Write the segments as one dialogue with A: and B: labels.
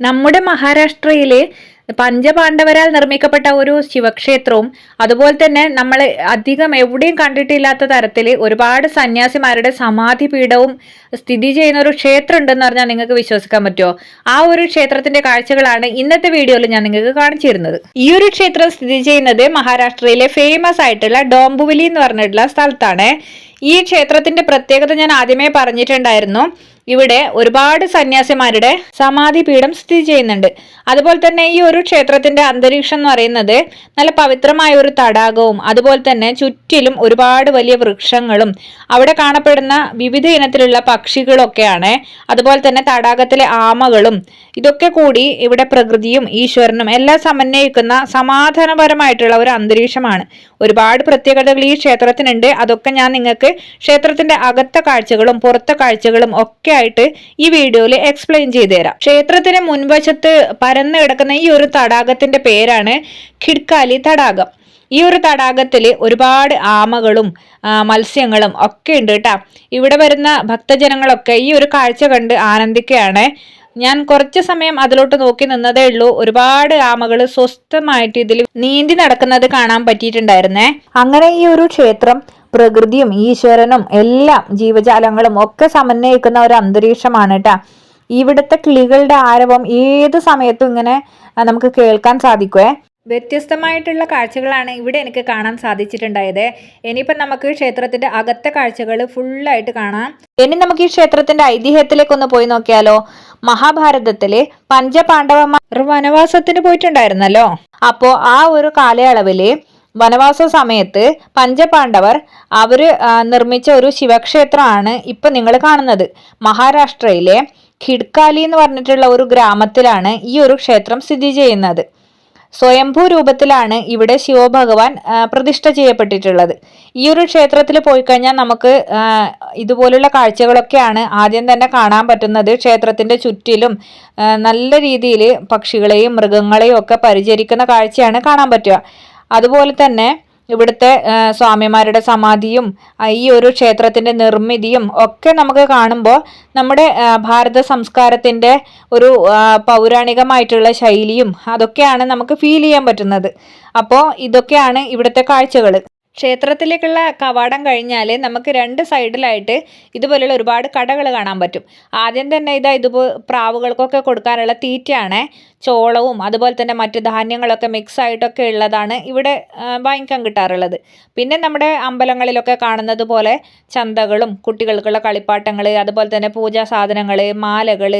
A: നമ്മുടെ മഹാരാഷ്ട്രയിലെ പഞ്ചപാണ്ഡവരാൽ നിർമ്മിക്കപ്പെട്ട ഒരു ശിവക്ഷേത്രവും അതുപോലെ തന്നെ നമ്മൾ അധികം എവിടെയും കണ്ടിട്ടില്ലാത്ത തരത്തിൽ ഒരുപാട് സന്യാസിമാരുടെ സമാധി പീഠവും സ്ഥിതി ചെയ്യുന്ന ഒരു ക്ഷേത്രം ഉണ്ടെന്ന് പറഞ്ഞാൽ നിങ്ങൾക്ക് വിശ്വസിക്കാൻ പറ്റുമോ? ആ ഒരു ക്ഷേത്രത്തിന്റെ കാഴ്ചകളാണ് ഇന്നത്തെ വീഡിയോയിൽ ഞാൻ നിങ്ങൾക്ക് കാണിച്ചു തരുന്നത് ഈ ഒരു ക്ഷേത്രം സ്ഥിതി ചെയ്യുന്നത് മഹാരാഷ്ട്രയിലെ ഫേമസ് ആയിട്ടുള്ള ഡോംബുവലി എന്ന് പറഞ്ഞിട്ടുള്ള സ്ഥലത്താണ്. ഈ ക്ഷേത്രത്തിന്റെ പ്രത്യേകത ഞാൻ ആദ്യമേ പറഞ്ഞിട്ടുണ്ടായിരുന്നു. ഇവിടെ ഒരുപാട് സന്യാസിമാരുടെ സമാധി പീഠം സ്ഥിതി ചെയ്യുന്നുണ്ട്. അതുപോലെ തന്നെ ഈ ഒരു ക്ഷേത്രത്തിന്റെ അന്തരീക്ഷം എന്ന് പറയുന്നത് നല്ല പവിത്രമായ ഒരു തടാകവും അതുപോലെ തന്നെ ചുറ്റിലും ഒരുപാട് വലിയ വൃക്ഷങ്ങളും അവിടെ കാണപ്പെടുന്ന വിവിധ ഇനത്തിലുള്ള പക്ഷികളൊക്കെയാണ്. അതുപോലെ തന്നെ തടാകത്തിലെ ആമകളും ഇതൊക്കെ കൂടി ഇവിടെ പ്രകൃതിയും ഈശ്വരനും എല്ലാം സമന്വയിക്കുന്ന സമാധാനപരമായിട്ടുള്ള ഒരു അന്തരീക്ഷമാണ്. ഒരുപാട് പ്രത്യേകതകൾ ഈ ക്ഷേത്രത്തിനുണ്ട്. അതൊക്കെ ഞാൻ നിങ്ങൾക്ക് ക്ഷേത്രത്തിന്റെ അകത്തെ കാഴ്ചകളും പുറത്തെ കാഴ്ചകളും ഒക്കെ ആയിട്ട് ഈ വീഡിയോയിൽ എക്സ്പ്ലെയിൻ ചെയ്തു തരാം. ക്ഷേത്രത്തിന് മുൻവശത്ത് പരന്നു കിടക്കുന്ന ഈ ഒരു തടാകത്തിന്റെ പേരാണ് ഖിഡ്കാലി തടാകം. ഈ ഒരു തടാകത്തിൽ ഒരുപാട് ആമകളും മത്സ്യങ്ങളും ഒക്കെ ഉണ്ട് കേട്ടോ. ഇവിടെ വരുന്ന ഭക്തജനങ്ങളൊക്കെ ഈ ഒരു കാഴ്ച കണ്ട് ആനന്ദിക്കുകയാണ്. ഞാൻ കുറച്ച് സമയം അതിലോട്ട് നോക്കി നിന്നതേ ഉള്ളൂ. ഒരുപാട് ആമകൾ സ്വസ്ഥമായിട്ട് ഇതിൽ നീന്തി നടക്കുന്നത് കാണാൻ പറ്റിയിട്ടുണ്ടായിരുന്നേ. അങ്ങനെ ഈ ഒരു ക്ഷേത്രം പ്രകൃതിയും ഈശ്വരനും എല്ലാം ജീവജാലങ്ങളും ഒക്കെ സമന്വയിക്കുന്ന ഒരു അന്തരീക്ഷമാണ് കേട്ടാ ഇവിടുത്തെ കിളികളുടെ ആരവം ഏത് സമയത്തും ഇങ്ങനെ നമുക്ക് കേൾക്കാൻ സാധിക്കുവേ. വ്യത്യസ്തമായിട്ടുള്ള കാഴ്ചകളാണ് ഇവിടെ എനിക്ക് കാണാൻ സാധിച്ചിട്ടുണ്ടായത്. ഇനിയിപ്പം നമുക്ക് ക്ഷേത്രത്തിന്റെ അകത്തെ കാഴ്ചകൾ ഫുള്ളായിട്ട് കാണാം. ഇനി നമുക്ക് ഈ ക്ഷേത്രത്തിന്റെ ഐതിഹ്യത്തിലേക്ക് ഒന്ന് പോയി നോക്കിയാലോ? മഹാഭാരതത്തിലെ പഞ്ചപാണ്ഡവന്മാർ വനവാസത്തിന് പോയിട്ടുണ്ടായിരുന്നല്ലോ? അപ്പോ ആ ഒരു കാലയളവിൽ വനവാസ സമയത്ത് പഞ്ചപാണ്ഡവർ അവർ നിർമ്മിച്ച ഒരു ശിവക്ഷേത്രമാണ് ഇപ്പം നിങ്ങൾ കാണുന്നത്. മഹാരാഷ്ട്രയിലെ ഖിഡ്കാലി എന്ന് പറഞ്ഞിട്ടുള്ള ഒരു ഗ്രാമത്തിലാണ് ഈ ഒരു ക്ഷേത്രം സ്ഥിതി ചെയ്യുന്നത്. സ്വയംഭൂ രൂപത്തിലാണ് ഇവിടെ ശിവഭഗവാൻ പ്രതിഷ്ഠ ചെയ്യപ്പെട്ടിട്ടുള്ളത്. ഈ ഒരു ക്ഷേത്രത്തിൽ പോയി കഴിഞ്ഞാൽ നമുക്ക് ഇതുപോലുള്ള കാഴ്ചകളൊക്കെയാണ് ആദ്യം തന്നെ കാണാൻ പറ്റുന്നത്. ക്ഷേത്രത്തിന്റെ ചുറ്റിലും നല്ല രീതിയിൽ പക്ഷികളെയും മൃഗങ്ങളെയും ഒക്കെ പരിചരിക്കുന്ന കാഴ്ചയാണ് കാണാൻ പറ്റുക. അതുപോലെ തന്നെ ഇവിടുത്തെ സ്വാമിമാരുടെ സമാധിയും ഈ ഒരു ക്ഷേത്രത്തിന്റെ നിർമ്മിതിയും ഒക്കെ നമുക്ക് കാണുമ്പോൾ നമ്മുടെ ഭാരത സംസ്കാരത്തിന്റെ ഒരു പൗരാണികമായിട്ടുള്ള ശൈലിയും അതൊക്കെയാണ് നമുക്ക് ഫീൽ ചെയ്യാൻ പറ്റുന്നത്. അപ്പോൾ ഇതൊക്കെയാണ് ഇവിടുത്തെ കാഴ്ചകൾ ക്ഷേത്രത്തിലേക്കുള്ള കവാടം കഴിഞ്ഞാൽ നമുക്ക് രണ്ട് സൈഡിലായിട്ട് ഇതുപോലെയുള്ള ഒരുപാട് കടകൾ കാണാൻ പറ്റും. ആദ്യം തന്നെ ഇതാ ഇതുപോ പ്രാവുകൾക്കൊക്കെ കൊടുക്കാനുള്ള തീറ്റയാണ്. ചോളവും അതുപോലെ തന്നെ മറ്റ് ധാന്യങ്ങളൊക്കെ മിക്സ് ആയിട്ടൊക്കെ ഉള്ളതാണ് ഇവിടെ വാങ്ങിക്കാൻ കിട്ടാറുള്ളത്. പിന്നെ നമ്മുടെ അമ്പലങ്ങളിലൊക്കെ കാണുന്നത് പോലെ ചന്തകളും കുട്ടികൾക്കുള്ള കളിപ്പാട്ടങ്ങൾ അതുപോലെ തന്നെ പൂജാ സാധനങ്ങൾ മാലകൾ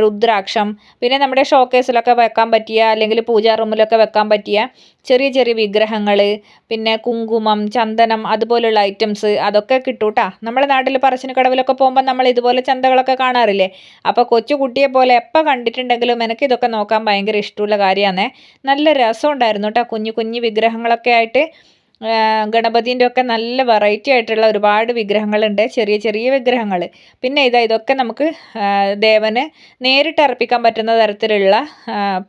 A: രുദ്രാക്ഷം പിന്നെ നമ്മുടെ ഷോക്കേസിലൊക്കെ വെക്കാൻ പറ്റിയ അല്ലെങ്കിൽ പൂജാ റൂമിലൊക്കെ വെക്കാൻ പറ്റിയ ചെറിയ ചെറിയ വിഗ്രഹങ്ങൾ പിന്നെ കുങ്കുമം ചന്ദനം അതുപോലുള്ള ഐറ്റംസ് അതൊക്കെ കിട്ടൂട്ടാ. നമ്മുടെ നാട്ടിൽ പറശ്ശിനിക്കടവിലൊക്കെ പോകുമ്പോൾ നമ്മൾ ഇതുപോലെ ചന്തകളൊക്കെ കാണാറില്ലേ? അപ്പോൾ കൊച്ചു കുട്ടിയെ പോലെ എപ്പോൾ കണ്ടിട്ടുണ്ടെങ്കിലും എനിക്ക് ഇതൊക്കെ നോക്കാൻ ഭയങ്കര ഇഷ്ടമുള്ള കാര്യമാണ് നല്ല രസമുണ്ടായിരുന്നു കേട്ടോ കുഞ്ഞു കുഞ്ഞു വിഗ്രഹങ്ങളൊക്കെ ആയിട്ട് ഗണപതിന്റെ ഒക്കെ നല്ല വെറൈറ്റി ആയിട്ടുള്ള ഒരുപാട് വിഗ്രഹങ്ങളുണ്ട്. ചെറിയ ചെറിയ വിഗ്രഹങ്ങൾ. പിന്നെ ഇതാ ഇതൊക്കെ നമുക്ക് ദേവന് നേരിട്ട് അർപ്പിക്കാൻ പറ്റുന്ന തരത്തിലുള്ള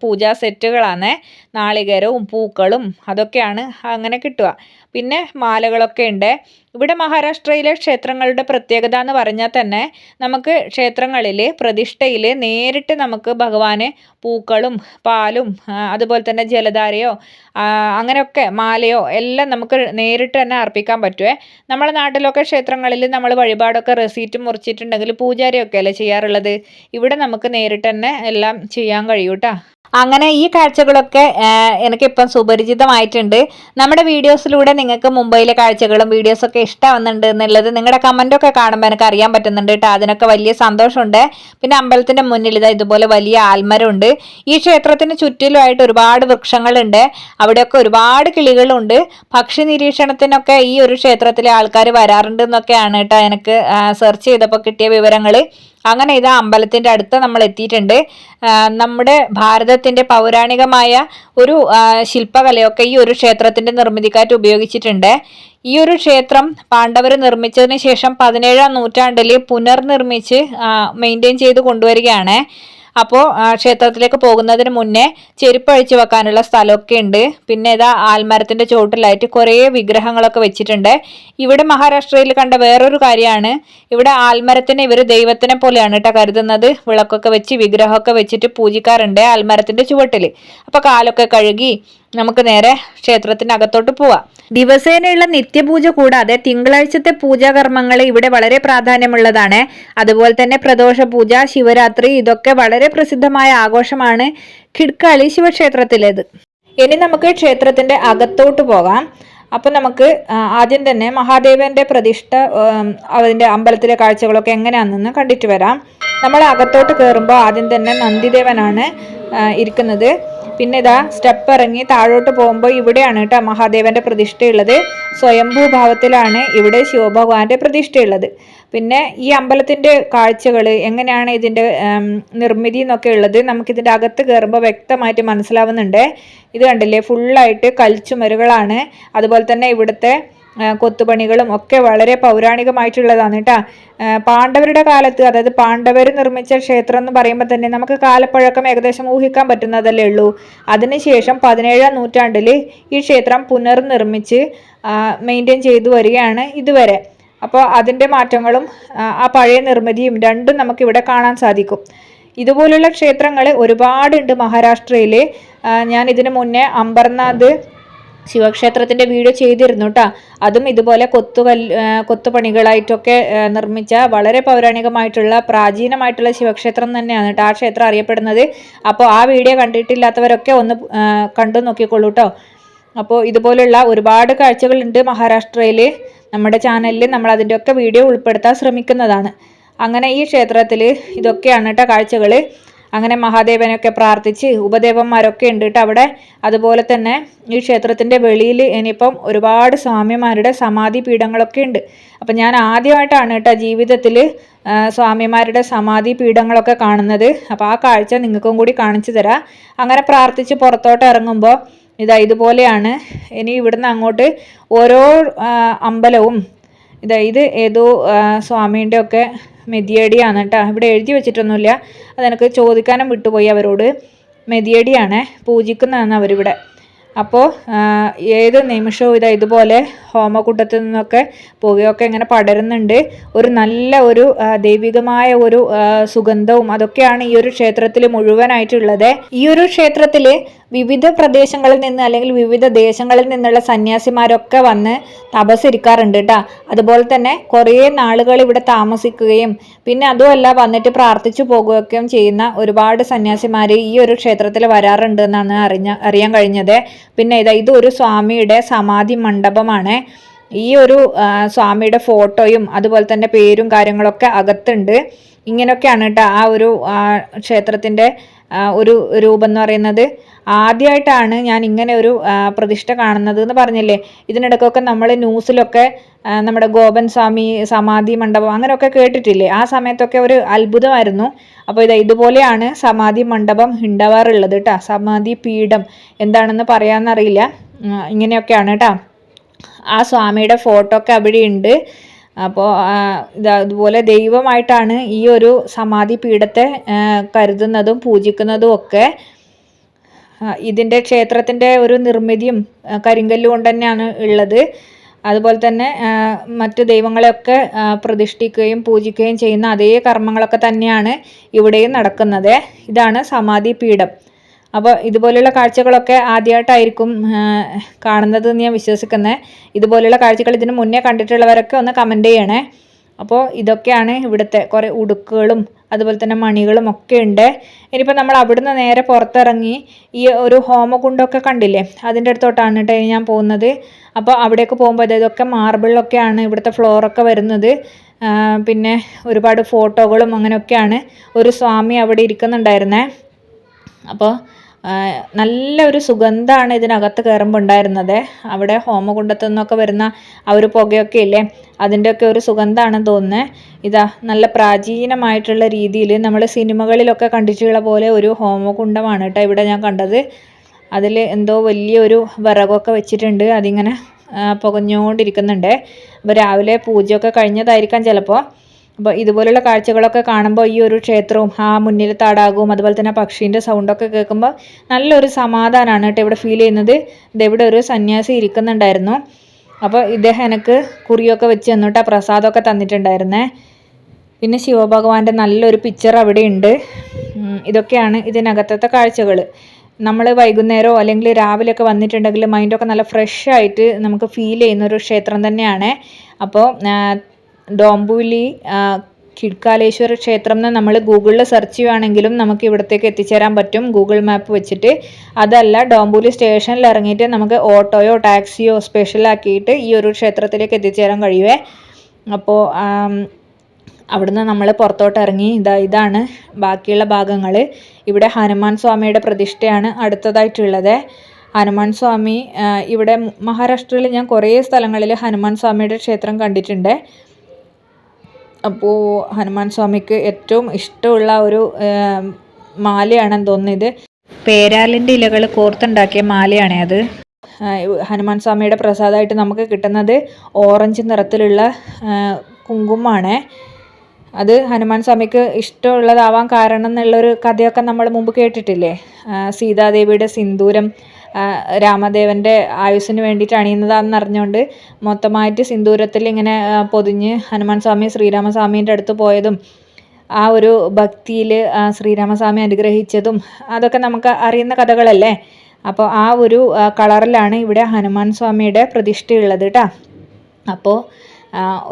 A: പൂജാ സെറ്റുകളാണ്. നാളികേരവും പൂക്കളും അതൊക്കെയാണ് അങ്ങനെ കിട്ടുക. പിന്നെ മാലകളൊക്കെ ഉണ്ട്. ഇവിടെ മഹാരാഷ്ട്രയിലെ ക്ഷേത്രങ്ങളുടെ പ്രത്യേകത എന്ന് പറഞ്ഞാൽ തന്നെ നമുക്ക് ക്ഷേത്രങ്ങളിൽ പ്രതിഷ്ഠയിൽ നേരിട്ട് നമുക്ക് ഭഗവാന് പൂക്കളും പാലും അതുപോലെ തന്നെ ജലധാരയോ അങ്ങനെയൊക്കെ മാലയോ എല്ലാം നമുക്ക് നേരിട്ട് തന്നെ അർപ്പിക്കാൻ പറ്റുമേ നമ്മുടെ നാട്ടിലൊക്കെ ക്ഷേത്രങ്ങളിൽ നമ്മൾ വഴിപാടൊക്കെ റെസീറ്റ് മുറിച്ചിട്ടുണ്ടെങ്കിൽ പൂജാരിയൊക്കെ അല്ലേ ചെയ്യാറുള്ളത്? ഇവിടെ നമുക്ക് നേരിട്ട് തന്നെ എല്ലാം ചെയ്യാൻ കഴിയൂട്ടാ. അങ്ങനെ ഈ കാഴ്ചകളൊക്കെ എനിക്കിപ്പം സുപരിചിതമായിട്ടുണ്ട്. നമ്മുടെ വീഡിയോസിലൂടെ നിങ്ങൾക്ക് മുംബൈയിലെ കാഴ്ചകളും വീഡിയോസൊക്കെ ഇഷ്ടമാവുന്നുണ്ട് എന്നുള്ളത് നിങ്ങളുടെ കമന്റൊക്കെ കാണുമ്പോൾ എനിക്ക് അറിയാൻ പറ്റുന്നുണ്ട് കേട്ടോ. അതിനൊക്കെ വലിയ സന്തോഷമുണ്ട്. പിന്നെ അമ്പലത്തിന്റെ മുന്നിൽ ഇതാ ഇതുപോലെ വലിയ ആൽമരമുണ്ട്. ഈ ക്ഷേത്രത്തിന് ചുറ്റിലുമായിട്ട് ഒരുപാട് വൃക്ഷങ്ങളുണ്ട്. അവിടെയൊക്കെ ഒരുപാട് കിളികളുണ്ട്. പക്ഷി നിരീക്ഷണത്തിനൊക്കെ ഈ ഒരു ക്ഷേത്രത്തിലെ ആൾക്കാർ വരാറുണ്ട് എന്നൊക്കെയാണ് കേട്ടോ എനിക്ക് സെർച്ച് ചെയ്തപ്പോൾ കിട്ടിയ വിവരങ്ങൾ അങ്ങനെ ഇത് അമ്പലത്തിന്റെ അടുത്ത് നമ്മൾ എത്തിയിട്ടുണ്ട്. നമ്മുടെ ഭാരതത്തിന്റെ പൗരാണികമായ ഒരു ശില്പകലയൊക്കെ ഈ ഒരു ക്ഷേത്രത്തിന്റെ നിർമ്മിതിക്കാറ്റ് ഉപയോഗിച്ചിട്ടുണ്ട്. ഈ ഒരു ക്ഷേത്രം പാണ്ഡവർ നിർമ്മിച്ചതിന് ശേഷം പതിനേഴാം നൂറ്റാണ്ടിൽ പുനർനിർമ്മിച്ച് മെയിന്റെയിൻ ചെയ്ത് കൊണ്ടുവരികയാണ്. അപ്പോൾ ക്ഷേത്രത്തിലേക്ക് പോകുന്നതിന് മുന്നേ ചെരുപ്പ് അഴിച്ചു വെക്കാനുള്ള സ്ഥലമൊക്കെ ഉണ്ട്. പിന്നെ ഇതാ ആൽമരത്തിന്റെ ചുവട്ടിലായിട്ട് കുറേ വിഗ്രഹങ്ങളൊക്കെ വെച്ചിട്ടുണ്ട്. ഇവിടെ മഹാരാഷ്ട്രയിൽ കണ്ട വേറൊരു കാര്യമാണ്. ഇവിടെ ആൽമരത്തിനെ ഇവർ ദൈവത്തിനെ പോലെയാണ് കേട്ടോ കരുതുന്നത്. വിളക്കൊക്കെ വെച്ച് വിഗ്രഹമൊക്കെ വെച്ചിട്ട് പൂജിക്കാറുണ്ട് ആൽമരത്തിന്റെ ചുവട്ടിൽ അപ്പോൾ കാലൊക്കെ കഴുകി നമുക്ക് നേരെ ക്ഷേത്രത്തിന്റെ അകത്തോട്ട് പോവാം. ദിവസേനയുള്ള നിത്യപൂജ കൂടാതെ തിങ്കളാഴ്ചത്തെ പൂജാകർമ്മങ്ങൾ ഇവിടെ വളരെ പ്രാധാന്യമുള്ളതാണ്. അതുപോലെ തന്നെ പ്രദോഷ പൂജ ശിവരാത്രി ഇതൊക്കെ വളരെ പ്രസിദ്ധമായ ആഘോഷമാണ് ഖിഡ്കാളി ശിവക്ഷേത്രത്തിലേത്. ഇനി നമുക്ക് ക്ഷേത്രത്തിന്റെ അകത്തോട്ട് പോകാം. അപ്പോൾ നമുക്ക് ആദ്യം തന്നെ മഹാദേവന്റെ പ്രതിഷ്ഠ അതിന്റെ അമ്പലത്തിലെ കാഴ്ചകളൊക്കെ എങ്ങനെയാണെന്ന് കണ്ടിട്ട് വരാം. നമ്മൾ അകത്തോട്ട് കയറുമ്പോൾ ആദ്യം തന്നെ നന്ദിദേവനാണ് ഇരിക്കുന്നത്. പിന്നെ ഇതാ സ്റ്റെപ്പ് ഇറങ്ങി താഴോട്ട് പോകുമ്പോൾ ഇവിടെയാണ് കേട്ടോ മഹാദേവന്റെ പ്രതിഷ്ഠയുള്ളത്. സ്വയംഭൂ ഭാവത്തിലാണ് ഇവിടെ ശിവഭഗവാന്റെ പ്രതിഷ്ഠയുള്ളത്. പിന്നെ ഈ അമ്പലത്തിന്റെ കാഴ്ചകൾ എങ്ങനെയാണ് ഇതിന്റെ നിർമ്മിതി എന്നൊക്കെ ഉള്ളത് നമുക്കിതിന്റെ അകത്ത് കയറുമ്പോൾ വ്യക്തമായിട്ട് മനസ്സിലാവുന്നുണ്ട്. ഇത് കണ്ടില്ലേ ഫുള്ളായിട്ട് കൽച്ചുമരുകളാണ്. അതുപോലെ തന്നെ ഇവിടുത്തെ കൊത്തുപണികളും ഒക്കെ വളരെ പൗരാണികമായിട്ടുള്ളതാണ് കേട്ടോ. പാണ്ഡവരുടെ കാലത്ത് അതായത് പാണ്ഡവർ നിർമ്മിച്ച ക്ഷേത്രം എന്ന് പറയുമ്പോൾ തന്നെ നമുക്ക് കാലപ്പഴക്കം ഏകദേശം ഊഹിക്കാൻ പറ്റുന്നതല്ലേ ഉള്ളൂ. അതിനുശേഷം പതിനേഴാം നൂറ്റാണ്ടിൽ ഈ ക്ഷേത്രം പുനർനിർമ്മിച്ച് മെയിന്റെയിൻ ചെയ്തു വരികയാണ് ഇതുവരെ. അപ്പോൾ അതിന്റെ മാറ്റങ്ങളും ആ പഴയ നിർമ്മിതിയും രണ്ടും നമുക്കിവിടെ കാണാൻ സാധിക്കും. ഇതുപോലുള്ള ക്ഷേത്രങ്ങൾ ഒരുപാടുണ്ട് മഹാരാഷ്ട്രയിൽ ഞാൻ ഇതിനു മുന്നേ അംബർനാഥ് ശിവക്ഷേത്രത്തിന്റെ വീഡിയോ ചെയ്തിരുന്നു കേട്ടോ അതും ഇതുപോലെ കൊത്തുകല്ല് കൊത്തുപണികളായിട്ടൊക്കെ നിർമ്മിച്ച വളരെ പൗരാണികമായിട്ടുള്ള പ്രാചീനമായിട്ടുള്ള ശിവക്ഷേത്രം തന്നെയാണ് കേട്ടോ ആ ക്ഷേത്രം അറിയപ്പെടുന്നത്. അപ്പോൾ ആ വീഡിയോ കണ്ടിട്ടില്ലാത്തവരൊക്കെ ഒന്ന് കണ്ടു നോക്കിക്കോളൂ കേട്ടോ അപ്പോൾ ഇതുപോലുള്ള ഒരുപാട് കാഴ്ചകളുണ്ട് മഹാരാഷ്ട്രയിൽ നമ്മുടെ ചാനലിൽ നമ്മൾ അതിന്റെയൊക്കെ വീഡിയോ ഉൾപ്പെടുത്താൻ ശ്രമിക്കുന്നതാണ്. അങ്ങനെ ഈ ക്ഷേത്രത്തിൽ ഇതൊക്കെയാണ് കേട്ടോ കാഴ്ചകൾ അങ്ങനെ മഹാദേവനൊക്കെ പ്രാർത്ഥിച്ച് ഉപദേവന്മാരൊക്കെ ഉണ്ട് കേട്ടോ അവിടെ അതുപോലെ തന്നെ ഈ ക്ഷേത്രത്തിന്റെ വെളിയിൽ ഇനിയിപ്പം ഒരുപാട് സ്വാമിമാരുടെ സമാധി പീഠങ്ങളൊക്കെ ഉണ്ട്. അപ്പം ഞാൻ ആദ്യമായിട്ടാണ് കേട്ടോ ജീവിതത്തിൽ സ്വാമിമാരുടെ സമാധി പീഠങ്ങളൊക്കെ കാണുന്നത്. അപ്പോൾ ആ കാഴ്ച നിങ്ങൾക്കും കൂടി കാണിച്ചു തരാം. അങ്ങനെ പ്രാർത്ഥിച്ച് പുറത്തോട്ട് ഇറങ്ങുമ്പോൾ ഇതാ ഇതുപോലെയാണ്. ഇനി ഇവിടുന്ന് അങ്ങോട്ട് ഓരോ അമ്പലവും ഇതാ ഇത് ഏതോ സ്വാമീന്റെ ഒക്കെ മെതിയടിയാണ് കേട്ടോ. ഇവിടെ എഴുതി വെച്ചിട്ടൊന്നുമില്ല. അതെനിക്ക് ചോദിക്കാനും വിട്ടുപോയി അവരോട്. മെതിയടിയാണ് പൂജിക്കുന്നതാണ് അവരിവിടെ. അപ്പോൾ ഏത് നിമിഷവും ഇതാ ഇതുപോലെ ഹോമകൂട്ടത്തിൽ നിന്നൊക്കെ പുകയൊക്കെ ഇങ്ങനെ പടരുന്നുണ്ട്. ഒരു നല്ല ഒരു ദൈവികമായ ഒരു സുഗന്ധവും അതൊക്കെയാണ് ഈ ഒരു ക്ഷേത്രത്തിൽ മുഴുവനായിട്ടുള്ളത്. ഈ ഒരു ക്ഷേത്രത്തിൽ വിവിധ പ്രദേശങ്ങളിൽ നിന്ന് അല്ലെങ്കിൽ വിവിധ ദേശങ്ങളിൽ നിന്നുള്ള സന്യാസിമാരൊക്കെ വന്ന് തപസ്സിരിക്കാറുണ്ട് കേട്ടോ അതുപോലെ തന്നെ കുറേ നാളുകൾ ഇവിടെ താമസിക്കുകയും പിന്നെ അതുമല്ല വന്നിട്ട് പ്രാർത്ഥിച്ചു പോകുകയൊക്കെയും ചെയ്യുന്ന ഒരുപാട് സന്യാസിമാർ ഈ ഒരു ക്ഷേത്രത്തിൽ വരാറുണ്ട് എന്നാണ് അറിഞ്ഞ അറിയാൻ കഴിഞ്ഞത്. പിന്നെ ഇതാ ഇതൊരു സ്വാമിയുടെ സമാധി മണ്ഡപമാണ്. ഈ ഒരു സ്വാമിയുടെ ഫോട്ടോയും അതുപോലെ തന്നെ പേരും കാര്യങ്ങളൊക്കെ അകത്തുണ്ട്. ഇങ്ങനെയൊക്കെയാണ് കേട്ടോ ആ ഒരു ക്ഷേത്രത്തിന്റെ ഒരു രൂപം എന്ന് പറയുന്നത്. ആദ്യമായിട്ടാണ് ഞാൻ ഇങ്ങനെ ഒരു പ്രതിഷ്ഠ കാണുന്നത് എന്ന് പറഞ്ഞില്ലേ? ഇതിനിടയ്ക്കൊക്കെ നമ്മൾ ന്യൂസിലൊക്കെ നമ്മുടെ ഗോപൻ സ്വാമി സമാധി മണ്ഡപം അങ്ങനെയൊക്കെ കേട്ടിട്ടില്ലേ? ആ സമയത്തൊക്കെ ഒരു അത്ഭുതമായിരുന്നു. അപ്പോൾ ഇത് ഇതുപോലെയാണ് സമാധി മണ്ഡപം ഉണ്ടാവാറുള്ളത് കേട്ടോ സമാധി പീഠം എന്താണെന്ന് പറയാമെന്നറിയില്ല ഇങ്ങനെയൊക്കെയാണ് കേട്ടോ ആ സ്വാമിയുടെ ഫോട്ടോ ഒക്കെ അവിടെ ഉണ്ട്. അപ്പോൾ ഇതുപോലെ ദൈവമായിട്ടാണ് ഈ ഒരു സമാധി പീഠത്തെ കരുതുന്നതും പൂജിക്കുന്നതും ഒക്കെ ഇതിന്റെ ക്ഷേത്രത്തിന്റെ ഒരു നിർമ്മിതിയും കരിങ്കല്ല് കൊണ്ട് തന്നെയാണ് ഉള്ളത്. അതുപോലെ തന്നെ മറ്റു ദൈവങ്ങളെയൊക്കെ പ്രതിഷ്ഠിക്കുകയും പൂജിക്കുകയും ചെയ്യുന്ന അതേ കർമ്മങ്ങളൊക്കെ തന്നെയാണ് ഇവിടെയും നടക്കുന്നത്. ഇതാണ് സമാധി പീഠം. അപ്പോൾ ഇതുപോലെയുള്ള കാഴ്ചകളൊക്കെ ആദ്യമായിട്ടായിരിക്കും കാണുന്നത് എന്ന് ഞാൻ വിശ്വസിക്കുന്നത് ഇതുപോലെയുള്ള കാഴ്ചകൾ ഇതിന് മുന്നേ കണ്ടിട്ടുള്ളവരൊക്കെ ഒന്ന് കമന്റ് ചെയ്യണേ. അപ്പോൾ ഇതൊക്കെയാണ് ഇവിടുത്തെ കുറേ ഉടുക്കുകളും അതുപോലെ തന്നെ മണികളും ഒക്കെ ഉണ്ട്. ഇനിയിപ്പോൾ നമ്മൾ അവിടുന്ന് നേരെ പുറത്തിറങ്ങി ഈ ഒരു ഹോമകുണ്ടൊക്കെ കണ്ടില്ലേ? അതിന്റെ അടുത്തോട്ടാണ് കേട്ടോ ഞാൻ പോകുന്നത്. അപ്പോൾ അവിടേക്ക് പോകുമ്പോൾ ഇതൊക്കെ മാർബിളിലൊക്കെയാണ് ഇവിടുത്തെ ഫ്ലോറൊക്കെ വരുന്നത്. പിന്നെ ഒരുപാട് ഫോട്ടോകളും അങ്ങനെയൊക്കെയാണ്. ഒരു സ്വാമി അവിടെ ഇരിക്കുന്നുണ്ടായിരുന്നേ. അപ്പോൾ നല്ല ഒരു സുഗന്ധമാണ് ഇതിനകത്ത് കയറുമ്പോൾ ഉണ്ടായിരുന്നത് അവിടെ ഹോമകുണ്ടത്തു നിന്നൊക്കെ വരുന്ന ആ ഒരു പുകയൊക്കെ ഇല്ലേ അതിന്റെയൊക്കെ ഒരു സുഗന്ധമാണെന്ന് തോന്നുന്നത് ഇതാ നല്ല പ്രാചീനമായിട്ടുള്ള രീതിയിൽ നമ്മൾ സിനിമകളിലൊക്കെ കണ്ടിട്ടുള്ള പോലെ ഒരു ഹോമകുണ്ടമാണ് കേട്ടോ ഇവിടെ ഞാൻ കണ്ടത്. അതിൽ എന്തോ വലിയൊരു വിറകൊക്കെ വെച്ചിട്ടുണ്ട് അതിങ്ങനെ പുകഞ്ഞുകൊണ്ടിരിക്കുന്നുണ്ട്. അപ്പോൾ രാവിലെ പൂജയൊക്കെ കഴിഞ്ഞതായിരിക്കാം ചിലപ്പോൾ. അപ്പോൾ ഇതുപോലുള്ള കാഴ്ചകളൊക്കെ കാണുമ്പോൾ ഈ ഒരു ക്ഷേത്രവും ആ മുന്നിൽ താടാകവും അതുപോലെ തന്നെ പക്ഷീന്റെ സൗണ്ടൊക്കെ കേൾക്കുമ്പോൾ നല്ലൊരു സമാധാനമാണ് കേട്ടോ ഇവിടെ ഫീൽ ചെയ്യുന്നത്. ഇതെവിടെ ഒരു സന്യാസി ഇരിക്കുന്നുണ്ടായിരുന്നു. അപ്പോൾ ഇദ്ദേഹം എനിക്ക് കുറിയൊക്കെ വെച്ച് തന്നിട്ട് ആ പ്രസാദമൊക്കെ തന്നിട്ടുണ്ടായിരുന്നേ. പിന്നെ ശിവഭഗവാന്റെ നല്ലൊരു പിക്ചർ അവിടെ ഉണ്ട്. ഇതൊക്കെയാണ് ഇതിനകത്തത്തെ കാഴ്ചകൾ നമ്മൾ വൈകുന്നേരമോ അല്ലെങ്കിൽ രാവിലെ രാവിലെയൊക്കെ വന്നിട്ടുണ്ടെങ്കിൽ മൈൻഡൊക്കെ നല്ല ഫ്രഷ് ആയിട്ട് നമുക്ക് ഫീൽ ചെയ്യുന്ന ഒരു ക്ഷേത്രം തന്നെയാണ്. അപ്പോൾ ഡോംബുലി കിഴ്ക്കാലേശ്വര ക്ഷേത്രം എന്ന് നമ്മൾ ഗൂഗിളിൽ സെർച്ച് ചെയ്യുവാണെങ്കിലും നമുക്ക് ഇവിടത്തേക്ക് എത്തിച്ചേരാൻ പറ്റും. ഗൂഗിൾ മാപ്പ് വെച്ചിട്ട്. അതല്ല ഡോംബുലി സ്റ്റേഷനിൽ ഇറങ്ങിയിട്ട് നമുക്ക് ഓട്ടോയോ ടാക്സിയോ സ്പെഷ്യലാക്കിയിട്ട് ഈ ഒരു ക്ഷേത്രത്തിലേക്ക് എത്തിച്ചേരാൻ കഴിയുമേ അപ്പോൾ അവിടുന്ന് നമ്മൾ പുറത്തോട്ട് ഇറങ്ങി. ഇതാ ഇതാണ് ബാക്കിയുള്ള ഭാഗങ്ങൾ ഇവിടെ ഹനുമാൻ സ്വാമിയുടെ പ്രതിഷ്ഠയാണ് അടുത്തതായിട്ടുള്ളത്. ഹനുമാൻ സ്വാമി ഇവിടെ മഹാരാഷ്ട്രയിൽ ഞാൻ കുറേ സ്ഥലങ്ങളിൽ ഹനുമാൻ സ്വാമിയുടെ ക്ഷേത്രം കണ്ടിട്ടുണ്ട്. അപ്പോൾ ഹനുമാൻ സ്വാമിക്ക് ഏറ്റവും ഇഷ്ടമുള്ള ഒരു മാലയാണെന്ന് തോന്നുന്നത് പേരാലിന്റെ ഇലകൾ കോർത്തുണ്ടാക്കിയ മാലയാണേ അത്. ഹനുമാൻ സ്വാമിയുടെ പ്രസാദമായിട്ട് നമുക്ക് കിട്ടുന്നത് ഓറഞ്ച് നിറത്തിലുള്ള കുങ്കുമാണ് അത് ഹനുമാൻ സ്വാമിക്ക് ഇഷ്ടമുള്ളതാവാൻ കാരണം എന്നുള്ളൊരു കഥയൊക്കെ നമ്മൾ മുമ്പ് കേട്ടിട്ടില്ലേ? സീതാദേവിയുടെ സിന്ദൂരം രാമദേവന്റെ ആയുസ്സിന് വേണ്ടിയിട്ട് അണിയുന്നതാണെന്ന് അറിഞ്ഞുകൊണ്ട് മൊത്തമായിട്ട് സിന്ദൂരത്തിൽ ഇങ്ങനെ പൊതിഞ്ഞ് ഹനുമാൻ സ്വാമി ശ്രീരാമസ്വാമീന്റെ അടുത്ത് പോയതും ആ ഒരു ഭക്തിയിൽ ശ്രീരാമസ്വാമി അനുഗ്രഹിച്ചതും അതൊക്കെ നമുക്ക് അറിയുന്ന കഥകളല്ലേ? അപ്പോൾ ആ ഒരു കളറിലാണ് ഇവിടെ ഹനുമാൻ സ്വാമിയുടെ പ്രതിഷ്ഠയുള്ളത് കേട്ടോ. അപ്പോൾ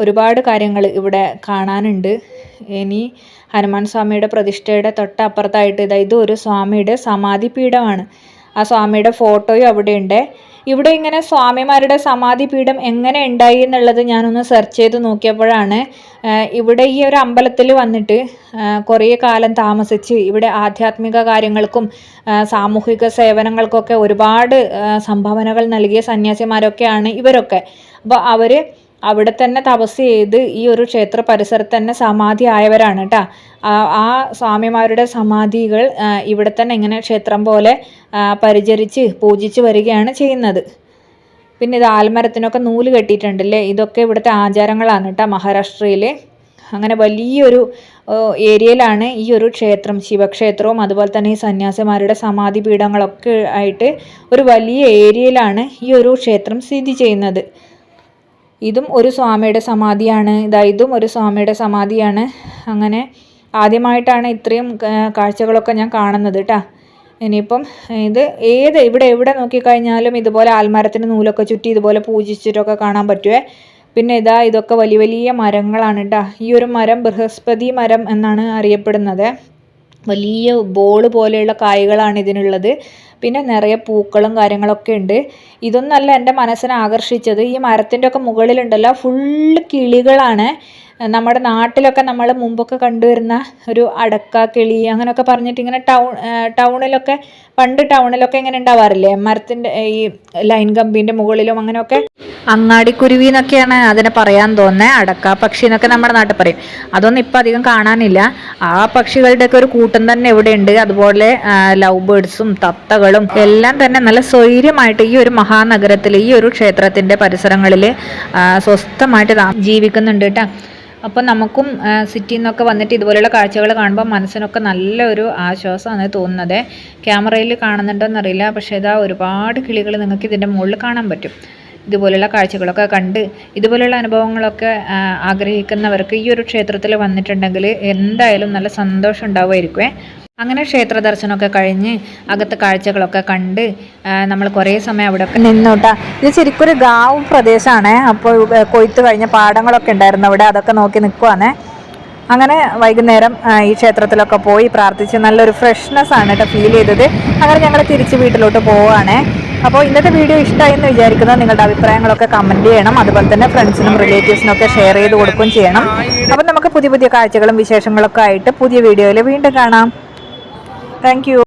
A: ഒരുപാട് കാര്യങ്ങൾ ഇവിടെ കാണാനുണ്ട്. ഇനി ഹനുമാൻ സ്വാമിയുടെ പ്രതിഷ്ഠയുടെ തൊട്ടപ്പുറത്തായിട്ട് ഇതാ ഇത് ഒരു സ്വാമിയുടെ സമാധി പീഠമാണ് ആ സ്വാമിയുടെ ഫോട്ടോയും അവിടെ ഉണ്ട് ഇവിടെ ഇങ്ങനെ സ്വാമിമാരുടെ സമാധി പീഠം എങ്ങനെ ഉണ്ടായി എന്നുള്ളത് ഞാനൊന്ന് സെർച്ച് ചെയ്ത് നോക്കിയപ്പോഴാണ് ഇവിടെ ഈ ഒരു അമ്പലത്തിൽ വന്നിട്ട് കുറേ കാലം താമസിച്ച് ഇവിടെ ആധ്യാത്മിക കാര്യങ്ങൾക്കും സാമൂഹിക സേവനങ്ങൾക്കൊക്കെ ഒരുപാട് സംഭാവനകൾ നൽകിയ സന്യാസിമാരൊക്കെയാണ് ഇവരൊക്കെ. അപ്പോൾ അവർ അവിടെ തന്നെ തപസ് ചെയ്ത് ഈ ഒരു ക്ഷേത്ര പരിസരത്ത് തന്നെ സമാധി ആയവരാണ് കേട്ടോ ആ സ്വാമിമാരുടെ സമാധികൾ ഇവിടെ തന്നെ ഇങ്ങനെ ക്ഷേത്രം പോലെ പരിചരിച്ച് പൂജിച്ച് വരികയാണ് ചെയ്യുന്നത്. പിന്നെ ഇത് ആൽമരത്തിനൊക്കെ നൂൽ കെട്ടിയിട്ടുണ്ടല്ലേ? ഇതൊക്കെ ഇവിടുത്തെ ആചാരങ്ങളാണ് കേട്ടോ മഹാരാഷ്ട്രയിൽ അങ്ങനെ വലിയൊരു ഏരിയയിലാണ് ഈ ഒരു ക്ഷേത്രം ശിവക്ഷേത്രവും അതുപോലെ തന്നെ ഈ സന്യാസിമാരുടെ സമാധി പീഠങ്ങളൊക്കെ ആയിട്ട് ഒരു വലിയ ഏരിയയിലാണ് ഈ ഒരു ക്ഷേത്രം സ്ഥിതി ചെയ്യുന്നത്. ഇതും ഒരു സ്വാമിയുടെ സമാധിയാണ്. ഇതാ ഇതും ഒരു സ്വാമിയുടെ സമാധിയാണ്. അങ്ങനെ ആദ്യമായിട്ടാണ് ഇത്രയും കാഴ്ചകളൊക്കെ ഞാൻ കാണുന്നത് കേട്ടോ ഇനിയിപ്പം ഇത് ഏത് ഇവിടെ എവിടെ നോക്കിക്കഴിഞ്ഞാലും ഇതുപോലെ ആൽമരത്തിന് നൂലൊക്കെ ചുറ്റി ഇതുപോലെ പൂജിച്ചിട്ടൊക്കെ കാണാൻ പറ്റുമേ പിന്നെ ഇതാ ഇതൊക്കെ വലിയ വലിയ മരങ്ങളാണ് കേട്ടോ ഈ ഒരു മരം ബൃഹസ്പതി മരം എന്നാണ് അറിയപ്പെടുന്നത്. വലിയ ബോൾ പോലെയുള്ള കായകളാണ് ഇതിനുള്ളത്. പിന്നെ നിറയെ പൂക്കളും കാര്യങ്ങളൊക്കെ ഉണ്ട്. ഇതൊന്നല്ല എന്റെ മനസ്സിനെ ആകർഷിച്ചത്. ഈ മരത്തിന്റെ ഒക്കെ മുകളിലുണ്ടല്ലോ ഫുള്ള് കിളികളാണ്. നമ്മുടെ നാട്ടിലൊക്കെ നമ്മൾ മുമ്പൊക്കെ കണ്ടുവരുന്ന ഒരു അടക്ക കിളി അങ്ങനെയൊക്കെ പറഞ്ഞിട്ട് ഇങ്ങനെ ടൗൺ ടൗണിലൊക്കെ പണ്ട് ടൗണിലൊക്കെ ഇങ്ങനെ ഉണ്ടാവാറില്ലേ? മരത്തിന്റെ ഈ ലൈൻ കമ്പീന്റെ മുകളിലും അങ്ങനെയൊക്കെ. അങ്ങാടിക്കുരുവി എന്നൊക്കെയാണ് അതിനെ പറയാൻ തോന്നുന്നത് അടക്ക പക്ഷി എന്നൊക്കെ നമ്മുടെ നാട്ടിൽ പറയും. അതൊന്നും ഇപ്പം അധികം കാണാനില്ല. ആ പക്ഷികളുടെയൊക്കെ ഒരു കൂട്ടം തന്നെ ഇവിടെ ഉണ്ട്. അതുപോലെ ലവ് ബേഡ്സും തത്തകളും എല്ലാം തന്നെ നല്ല സ്വൈര്യമായിട്ട് ഈ ഒരു മഹാനഗരത്തിൽ ഈ ഒരു ക്ഷേത്രത്തിന്റെ പരിസരങ്ങളിൽ സ്വസ്ഥമായിട്ട് ജീവിക്കുന്നുണ്ട് കേട്ടോ അപ്പം നമുക്കും സിറ്റിയിൽ നിന്നൊക്കെ വന്നിട്ട് ഇതുപോലെയുള്ള കാഴ്ചകൾ കാണുമ്പോൾ മനസ്സിനൊക്കെ നല്ലൊരു ആശ്വാസമാണ് തോന്നുന്നത്. ക്യാമറയിൽ കാണുന്നുണ്ടോയെന്നറിയില്ല പക്ഷേ ഇതാ ഒരുപാട് കിളികൾ നിങ്ങൾക്ക് ഇതിന്റെ മുകളിൽ കാണാൻ പറ്റും. ഇതുപോലെയുള്ള കാഴ്ചകളൊക്കെ കണ്ട് ഇതുപോലെയുള്ള അനുഭവങ്ങളൊക്കെ ആഗ്രഹിക്കുന്നവർക്ക് ഈ ഒരു ക്ഷേത്രത്തിൽ വന്നിട്ടുണ്ടെങ്കിൽ എന്തായാലും നല്ല സന്തോഷം ഉണ്ടാവുമായിരിക്കുമേ അങ്ങനെ ക്ഷേത്ര ദർശനമൊക്കെ കഴിഞ്ഞ് അകത്തെ കാഴ്ചകളൊക്കെ കണ്ട് നമ്മൾ കുറേ സമയം അവിടെ നിന്നോട്ടാ. ഇത് ശരിക്കും ഒരു ഗാവ് പ്രദേശമാണ് അപ്പോൾ കൊയ്ത്ത് കഴിഞ്ഞ പാടങ്ങളൊക്കെ ഉണ്ടായിരുന്നു അവിടെ. അതൊക്കെ നോക്കി നിൽക്കുവാണേ അങ്ങനെ വൈകുന്നേരം ഈ ക്ഷേത്രത്തിലൊക്കെ പോയി പ്രാർത്ഥിച്ച് നല്ലൊരു ഫ്രഷ്നെസ് ആണ് കേട്ടോ ഫീൽ ചെയ്തത്. അങ്ങനെ ഞങ്ങൾ തിരിച്ച് വീട്ടിലോട്ട് പോവുകയാണേ. അപ്പോൾ ഇന്നത്തെ വീഡിയോ ഇഷ്ടമായി എന്ന് വിചാരിക്കുന്നത് നിങ്ങളുടെ അഭിപ്രായങ്ങളൊക്കെ കമന്റ് ചെയ്യണം. അതുപോലെ തന്നെ ഫ്രണ്ട്സിനും റിലേറ്റീവ്സിനും ഒക്കെ ഷെയർ ചെയ്ത് കൊടുക്കുകയും ചെയ്യണം. അപ്പോൾ നമുക്ക് പുതിയ പുതിയ കാഴ്ചകളും വിശേഷങ്ങളൊക്കെ ആയിട്ട് പുതിയ വീഡിയോയിൽ വീണ്ടും കാണാം. Thank you.